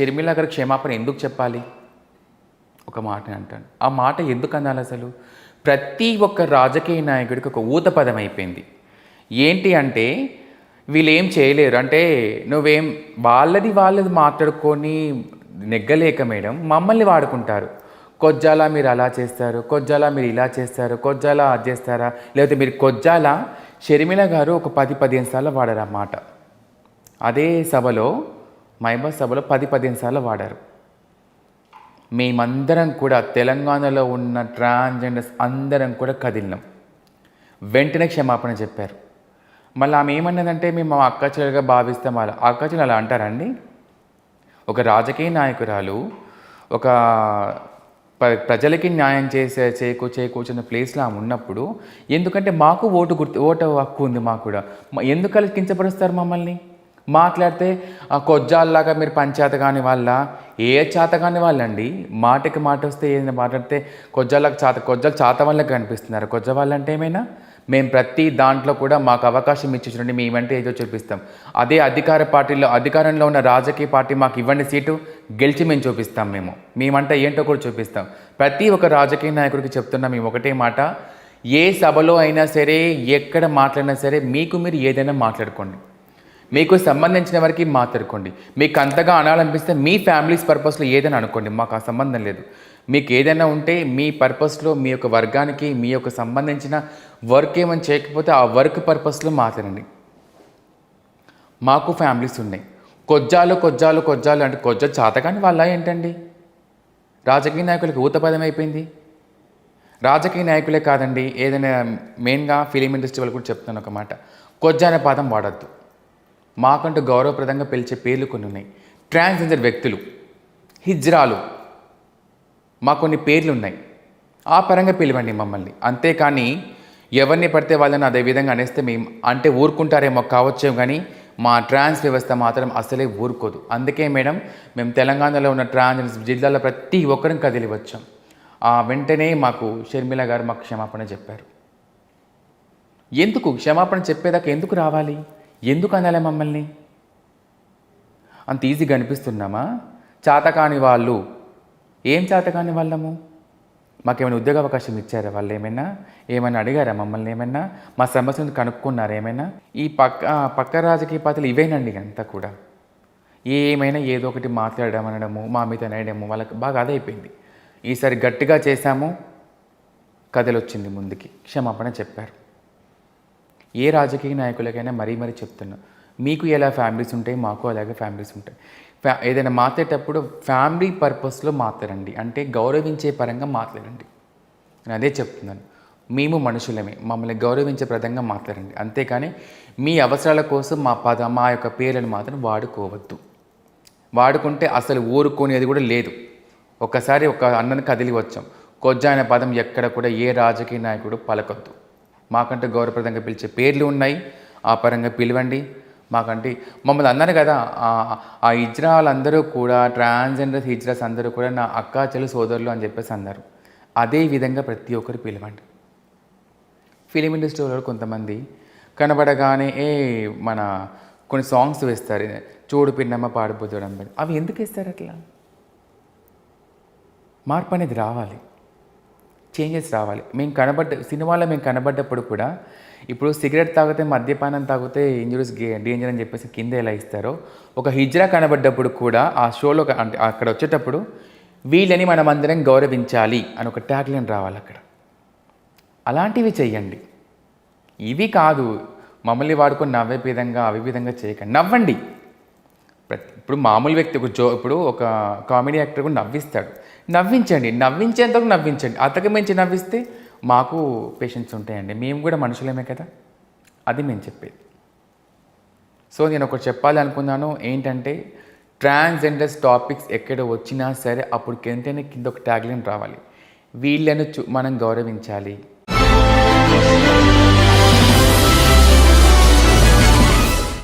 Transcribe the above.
షర్మిల గారు క్షమాపణ ఎందుకు చెప్పాలి? ఒక మాట అంటాను ఆ మాట ఎందుకు అనాలి అసలు? ప్రతి ఒక్క రాజకీయ నాయకుడికి ఒక ఊత పదం అయిపోయింది. ఏంటి అంటే వీళ్ళు ఏం చేయలేరు. అంటే నువ్వేం వాళ్ళది వాళ్ళది మాట్లాడుకొని నెగ్గలేక మేడం మమ్మల్ని వాడుకుంటారు. కొజ్జాల మీరు అలా చేస్తారు కొజ్జాల మీరు ఇలా చేస్తారు కొజ్జాల అది చేస్తారా? లేకపోతే మీరు కొజ్జాల? షర్మిల గారు ఒక పది పదిహేను సార్లు వాడారు ఆ మాట. అదే సభలో మైబా సభలో పది పదిహేను సార్లు వాడారు. మేమందరం కూడా తెలంగాణలో ఉన్న ట్రాన్స్జెండర్స్ అందరం కూడా కదిలినాం. వెంటనే క్షమాపణ చెప్పారు. మళ్ళీ ఆమె ఏమన్నదంటే మేము మా అక్క చెల్లెలుగా భావిస్తాం అలా. అక్క చెల్లెలు అలా అంటారండి ఒక రాజకీయ నాయకురాలు ఒక ప- ప్రజలకి న్యాయం చేసే చేకూ చేకూర్చున్న ప్లేస్లో ఆమె ఉన్నప్పుడు ఎందుకంటే మాకు ఓటు గుర్తు ఓటు హక్కు ఉంది మాకు కూడా. మ- ఎందుకు అలా కించపరుస్తారు మమ్మల్ని? మాట్లాడితే ఆ కొజ్జాల్లాగా మీరు పంచాయత కాని వాళ్ళ? ఏ చేత కాని వాళ్ళండి? మాటకి మాట వస్తే ఏదైనా మాట్లాడితే కొజ్జాలకు చాత కొజ్జాలు చాత వాళ్ళకి కనిపిస్తున్నారు. కొజ్జ వాళ్ళంటే ఏమైనా? మేము ప్రతి దాంట్లో కూడా మాకు అవకాశం ఇచ్చి చూడండి మేమంటే ఏదో చూపిస్తాం. అదే అధికార పార్టీలో అధికారంలో ఉన్న రాజకీయ పార్టీ మాకు ఇవ్వండి సీటు గెలిచి మేము చూపిస్తాం మేము. మేమంటే ఏంటో కూడా చూపిస్తాం. ప్రతి ఒక్క రాజకీయ నాయకుడికి చెప్తున్నాం మేము ఒకటే మాట. ఏ సభలో అయినా సరే ఎక్కడ మాట్లాడినా సరే మీకు మీరు ఏదైనా మాట్లాడుకోండి. మీకు సంబంధించిన వరకు మాట్లాడుకోండి. మీకు అంతగా అనాలనిపిస్తే మీ ఫ్యామిలీస్ పర్పస్లో ఏదైనా అనుకోండి. మాకు ఆ సంబంధం లేదు. మీకు ఏదైనా ఉంటే మీ పర్పస్లో మీ యొక్క వర్గానికి మీ యొక్క సంబంధించిన వర్క్ ఏమైనా చేయకపోతే ఆ వర్క్ పర్పస్లో మాట్లాడండి. మాకు ఫ్యామిలీస్ ఉన్నాయి. కొజ్జాలు కొజ్జాలు కొజ్జాలు అంటే కొజ్జ చాతకాని వాళ్ళ ఏంటండి? రాజకీయ నాయకులకు ఊతపదం అయిపోయింది. రాజకీయ నాయకులే కాదండి. ఏదైనా మెయిన్గా ఫిలిం ఇండస్ట్రీ వాళ్ళు కూడా చెప్తున్నాను ఒక మాట. కొజ్జ అనే పదం వాడద్దు. మాకంటూ గౌరవప్రదంగా పిలిచే పేర్లు కొన్ని ఉన్నాయి. ట్రాన్స్జెండర్ వ్యక్తులు హిజ్రాలు మా కొన్ని పేర్లు ఉన్నాయి. ఆ పరంగా పిలవండి మమ్మల్ని. అంతేకాని ఎవరిని పడితే వాళ్ళని అదే విధంగా అనేస్తే మేము అంటే ఊరుకుంటారేమో కావచ్చేమో కానీ మా ట్రాన్స్ వ్యవస్థ మాత్రం అసలే ఊరుకోదు. అందుకే మేడం మేము తెలంగాణలో ఉన్న ట్రాన్స్ జిల్లాలో ప్రతి ఒక్కరిని కదిలి వచ్చాం ఆ వెంటనే మాకు షర్మిల గారు మాకు క్షమాపణ చెప్పారు. ఎందుకు? క్షమాపణ చెప్పేదాకా ఎందుకు రావాలి? ఎందుకు అనాలి మమ్మల్ని? అంత ఈజీగా అనిపిస్తున్నామా చాతకాని వాళ్ళు. ఏం చాతకాని వాళ్ళము? మాకేమైనా ఉద్యోగ అవకాశం ఇచ్చారా వాళ్ళు ఏమైనా? ఏమైనా అడిగారా మమ్మల్ని ఏమైనా? మా సమస్యను కనుక్కున్నారా ఏమైనా? ఈ పక్క పక్క రాజకీయ పార్టీలు ఇవేనండి అంతా కూడా. ఏమైనా ఏదో ఒకటి మాట్లాడడం అనడము మా మీద అనేయడము వాళ్ళకి బాగా అదైపోయింది. ఈసారి గట్టిగా చేశాము. కథలు వచ్చింది ముందుకి. క్షమాపణ చెప్పారు. ఏ రాజకీయ నాయకులకైనా మరీ మరీ చెప్తున్నా. మీకు ఎలా ఫ్యామిలీస్ ఉంటాయి మాకు అలాగే ఫ్యామిలీస్ ఉంటాయి. ఫ్యా ఏదైనా మాట్లాడేటప్పుడు ఫ్యామిలీ పర్పస్లో మాట్లాడండి అంటే గౌరవించే పరంగా మాట్లాడండి నేను అదే చెప్తున్నాను. మేము మనుషులమే. మమ్మల్ని గౌరవించే ప్రదంగా మాట్లాడండి అంతేకాని మీ అవసరాల కోసం మా పద మా యొక్క పేర్లను మాత్రం వాడుకోవద్దు. వాడుకుంటే అసలు ఊరుకునేది కూడా లేదు. ఒకసారి ఒక అన్నని కదిలి వచ్చాం. కొజ్జా అనే పదం ఎక్కడ కూడా ఏ రాజకీయ నాయకుడు పలకొద్దు. మాకంటే గౌరవప్రదంగా పిలిచే పేర్లు ఉన్నాయి. ఆ పరంగా పిలవండి. మాకంటే మమ్మల్ని అన్నారు కదా ఆ- ఆ హిజ్రాలందరూ కూడా ట్రాన్స్జెండర్ హిజ్రాస్ అందరూ కూడా నా అక్కా చెల్లి సోదరులు అని చెప్పేసి అన్నారు. అదే విధంగా ప్రతి ఒక్కరు పిలవండి. ఫిలిం ఇండస్ట్రీలో కొంతమంది కనబడగానే ఏ మన కొన్ని సాంగ్స్ వేస్తారు. చూడు పిన్నమ్మ పాడిపోతాడు అని అవి ఎందుకు వేస్తారు అట్లా? మార్పు అనేది రావాలి. చేంజెస్ రావాలి. మేము కనబడ్డ సినిమాలో మేము కనబడ్డప్పుడు కూడా ఇప్పుడు సిగరెట్ తాగితే మద్యపానం తాగితే ఇంజురీస్ డేంజర్ అని చెప్పేసి కింద ఎలా ఇస్తారో ఒక హిజ్రా కనబడ్డప్పుడు కూడా ఆ షోలో అంటే అక్కడ వచ్చేటప్పుడు వీళ్ళని మనం అందరం గౌరవించాలి అని ఒక ట్యాగ్లైన్ రావాలి అక్కడ. అలాంటివి చెయ్యండి. ఇవి కాదు మమ్మల్ని వాడుకొని నవ్వే విధంగా అవి విధంగా చేయకండి. నవ్వండి. ఇప్పుడు మామూలు వ్యక్తి ఒక జో ఇప్పుడు ఒక కామెడీ యాక్టర్ కూడా నవ్విస్తాడు. నవ్వించండి నవ్వించేంతవరకు నవ్వించండి. అతకు మించి నవ్విస్తే మాకు పేషెంట్స్ ఉంటాయండి. మేము కూడా మనుషులేమే కదా. అది మేము చెప్పేది. సో నేను ఒకటి చెప్పాలి అనుకున్నాను ఏంటంటే ట్రాన్స్జెండర్స్ టాపిక్స్ ఎక్కడ వచ్చినా సరే అప్పుడు ఎంతైనా కింద ఒక ట్యాగ్లైన్ రావాలి. వీళ్ళను చూ మనం గౌరవించాలి.